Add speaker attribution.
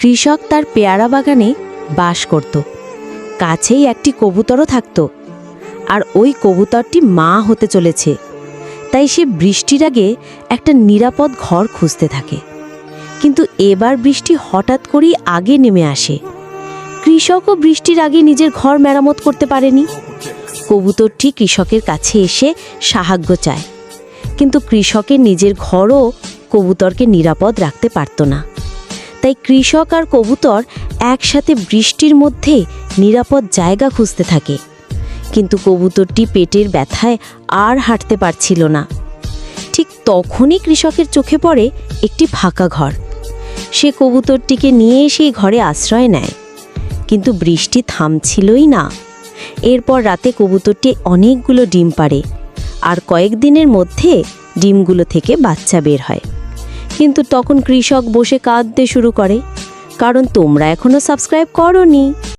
Speaker 1: কৃষক তার পেয়ারা বাগানে বাস করত। কাছেই একটি কবুতরও থাকত। আর ওই কবুতরটি মা হতে চলেছে। তাই সে বৃষ্টির আগে একটা নিরাপদ ঘর খুঁজতে থাকে। কিন্তু এবার বৃষ্টি হঠাৎ করেই আগে নেমে আসে। কৃষকও বৃষ্টির আগে নিজের ঘর মেরামত করতে পারেনি। কবুতরটি কৃষকের কাছে এসে সাহায্য চায়। কিন্তু কৃষকের নিজের ঘরও কবুতরকে নিরাপদ রাখতে পারত না। তাই কৃষক আর কবুতর একসাথে বৃষ্টির মধ্যে নিরাপদ জায়গা খুঁজতে থাকে। কিন্তু কবুতরটি পেটের ব্যথায় আর হাঁটতে পারছিল না। ঠিক তখনই কৃষকের চোখে পড়ে একটি ফাঁকা ঘর। সে কবুতরটিকে নিয়ে সেই ঘরে আশ্রয় নেয়। কিন্তু বৃষ্টি থামছিলই না। এরপর রাতে কবুতরটি অনেকগুলো ডিম পাড়ে। আর কয়েকদিনের মধ্যে ডিমগুলো থেকে বাচ্চা বের হয়। কিন্তু তখন কৃষক বসে কাঁদতে শুরু করে কারণ তোমরা এখনও সাবস্ক্রাইব করনি।